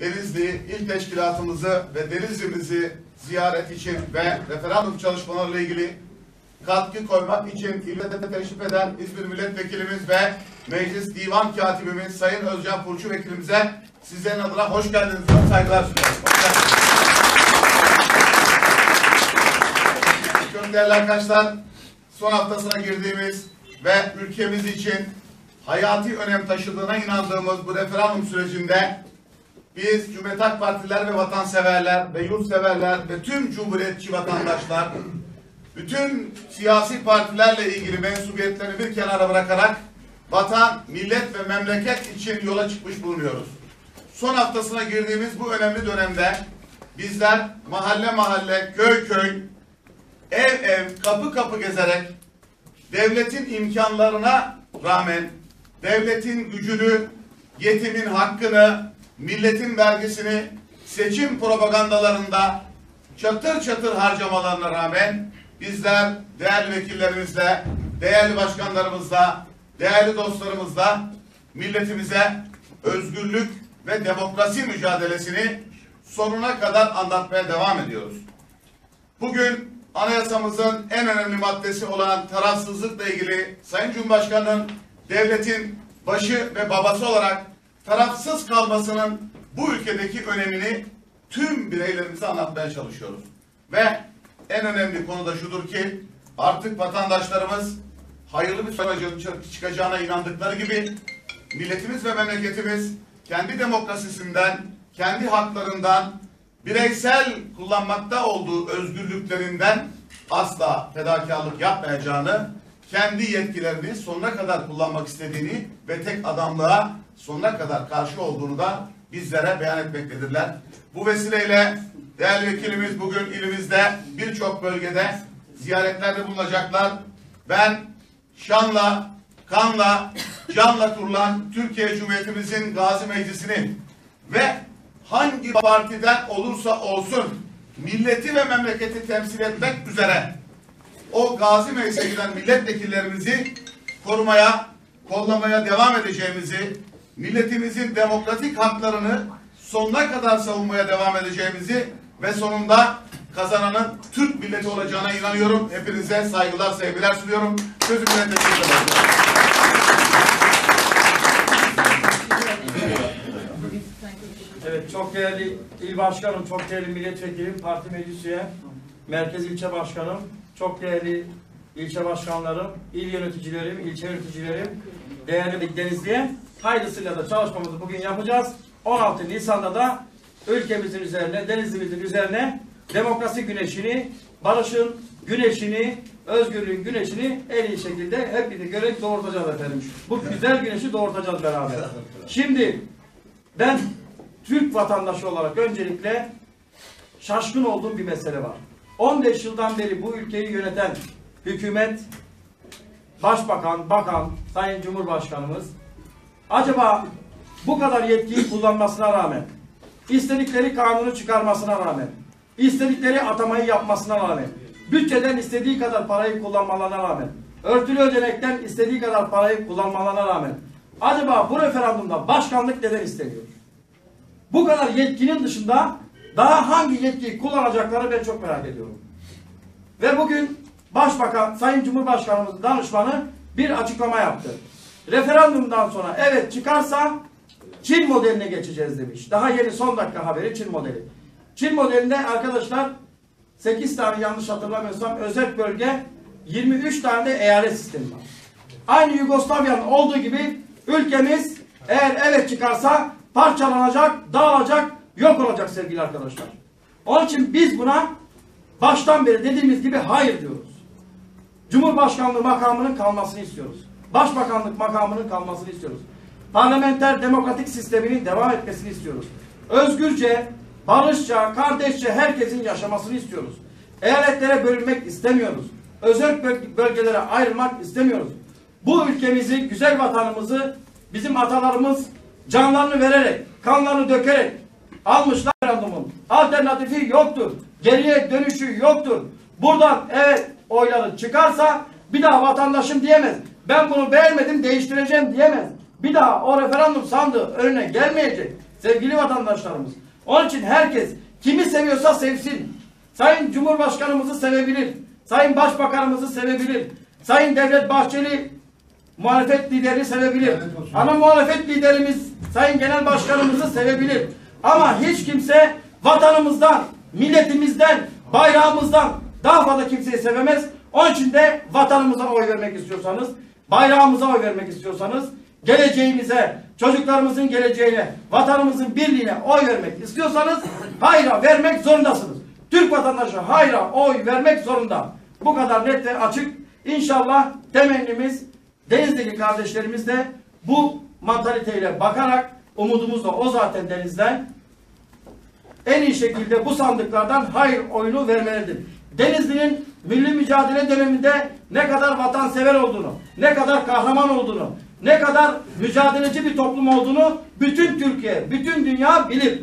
Denizli İl Teşkilatımızı ve Denizli'mizi ziyaret için ve referandum çalışmalarıyla ilgili katkı koymak için ilde teşrif eden İzmir Milletvekilimiz ve Meclis Divan Katibimiz Sayın Özcan Purçu Vekilimize sizlerin adına hoş geldiniz saygılar sunuyorum. Değerli arkadaşlar, son haftasına girdiğimiz ve ülkemiz için hayati önem taşıdığına inandığımız bu referandum sürecinde biz Cumhuriyet Halk Partiler ve vatanseverler ve yurtseverler ve tüm cumhuriyetçi vatandaşlar bütün siyasi partilerle ilgili mensubiyetlerini bir kenara bırakarak vatan, millet ve memleket için yola çıkmış bulunuyoruz. Son haftasına girdiğimiz bu önemli dönemde bizler mahalle mahalle, köy köy, ev ev, kapı kapı gezerek devletin imkanlarına rağmen devletin gücünü, yetimin hakkını, milletin vergisini seçim propagandalarında çatır çatır harcamalarına rağmen bizler değerli vekillerimizle, değerli başkanlarımızla, değerli dostlarımızla milletimize özgürlük ve demokrasi mücadelesini sonuna kadar anlatmaya devam ediyoruz. Bugün anayasamızın en önemli maddesi olan tarafsızlıkla ilgili Sayın Cumhurbaşkanı'nın devletin başı ve babası olarak tarafsız kalmasının bu ülkedeki önemini tüm bireylerimize anlatmaya çalışıyoruz. Ve en önemli konu da şudur ki artık vatandaşlarımız hayırlı bir sonucun çıkacağına inandıkları gibi milletimiz ve memleketimiz kendi demokrasisinden, kendi haklarından, bireysel kullanmakta olduğu özgürlüklerinden asla fedakarlık yapmayacağını, kendi yetkilerini sonuna kadar kullanmak istediğini ve tek adamlığa sonuna kadar karşı olduğunu da bizlere beyan etmektedirler. Bu vesileyle değerli vekilimiz bugün ilimizde birçok bölgede ziyaretlerde bulunacaklar. Ben şanla, kanla, canla kurulan Türkiye Cumhuriyetimizin Gazi Meclisi'ni ve hangi partiden olursa olsun milleti ve memleketi temsil etmek üzere o Gazi Meclisi'ne giden milletvekillerimizi korumaya, kollamaya devam edeceğimizi, milletimizin demokratik haklarını sonuna kadar savunmaya devam edeceğimizi ve sonunda kazananın Türk milleti olacağına inanıyorum. Hepinize saygılar, sevgiler sunuyorum. Sözü milletvekili Evet, çok değerli il başkanım, çok değerli milletvekilim, parti meclis üye, merkez ilçe başkanım, çok değerli ilçe başkanlarım, il yöneticilerim, ilçe yöneticilerim, değerli Denizli'ye hayırlısıyla da çalışmamızı bugün yapacağız. 16 Nisan'da da ülkemizin üzerine, denizimizin üzerine demokrasi güneşini, barışın güneşini, özgürlüğün güneşini en iyi şekilde hep birlikte görerek doğurtacağız efendim. Bu güzel güneşi doğurtacağız beraber. Şimdi ben Türk vatandaşı olarak öncelikle şaşkın olduğum bir mesele var. 15 yıldan beri bu ülkeyi yöneten hükümet, başbakan, bakan, sayın cumhurbaşkanımız acaba bu kadar yetkiyi kullanmasına rağmen, istedikleri kanunu çıkarmasına rağmen, istedikleri atamayı yapmasına rağmen, bütçeden istediği kadar parayı kullanmalarına rağmen, örtülü ödenekten istediği kadar parayı kullanmalarına rağmen, acaba bu referandumda başkanlık neden isteniyor? Bu kadar yetkinin dışında daha hangi yetkiyi kullanacakları ben çok merak ediyorum. Ve bugün Başbakan, Sayın Cumhurbaşkanımızın danışmanı bir açıklama yaptı. Referandumdan sonra evet çıkarsa Çin modeline geçeceğiz demiş. Daha yeni son dakika haberi Çin modeli. Çin modelinde arkadaşlar 8 tane yanlış hatırlamıyorsam özel bölge 23 tane de eyalet sistemi var. Aynı Yugoslavya'nın olduğu gibi ülkemiz eğer evet çıkarsa parçalanacak, dağılacak, yok olacak sevgili arkadaşlar. Onun için biz buna baştan beri dediğimiz gibi hayır diyoruz. Cumhurbaşkanlığı makamının kalmasını istiyoruz. Başbakanlık makamının kalmasını istiyoruz. Parlamenter demokratik sisteminin devam etmesini istiyoruz. Özgürce, barışça, kardeşçe herkesin yaşamasını istiyoruz. Eyaletlere bölünmek istemiyoruz. Özel bölgelere ayrılmak istemiyoruz. Bu ülkemizi, güzel vatanımızı bizim atalarımız canlarını vererek, kanlarını dökerek almışlar referandumun. Alternatifi yoktur. Geriye dönüşü yoktur. Buradan evet oyları çıkarsa bir daha vatandaşım diyemez. Ben bunu beğenmedim değiştireceğim diyemez. Bir daha o referandum sandığı önüne gelmeyecek. Sevgili vatandaşlarımız. Onun için herkes kimi seviyorsa sevsin. Sayın Cumhurbaşkanımızı sevebilir. Sayın Başbakanımızı sevebilir. Sayın Devlet Bahçeli muhalefet liderini sevebilir. Ana muhalefet liderimiz Sayın Genel Başkanımızı sevebilir. Ama hiç kimse vatanımızdan, milletimizden, bayrağımızdan daha fazla kimseyi sevemez. Onun için de vatanımıza oy vermek istiyorsanız, bayrağımıza oy vermek istiyorsanız, geleceğimize, çocuklarımızın geleceğine, vatanımızın birliğine oy vermek istiyorsanız hayra vermek zorundasınız. Türk vatandaşı hayra oy vermek zorunda. Bu kadar net ve açık. İnşallah temennimiz Deniz'deki kardeşlerimiz de bu mantaliteyle bakarak umudumuz da o zaten denizden en iyi şekilde bu sandıklardan hayır oyunu vermelidir. Denizli'nin milli mücadele döneminde ne kadar vatansever olduğunu, ne kadar kahraman olduğunu, ne kadar mücadeleci bir toplum olduğunu bütün Türkiye, bütün dünya bilir.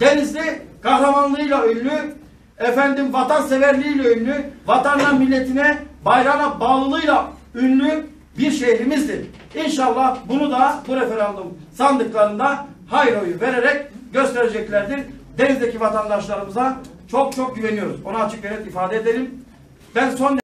Denizli kahramanlığıyla ünlü, efendim vatanseverliğiyle ünlü, vatanına, milletine, bayrağına bağlılığıyla ünlü bir şehrimizdir. İnşallah bunu da bu referandum sandıklarında hayır oyu vererek göstereceklerdir. Deniz'deki vatandaşlarımıza çok çok güveniyoruz. Onu açık ve net ifade edelim. Ben son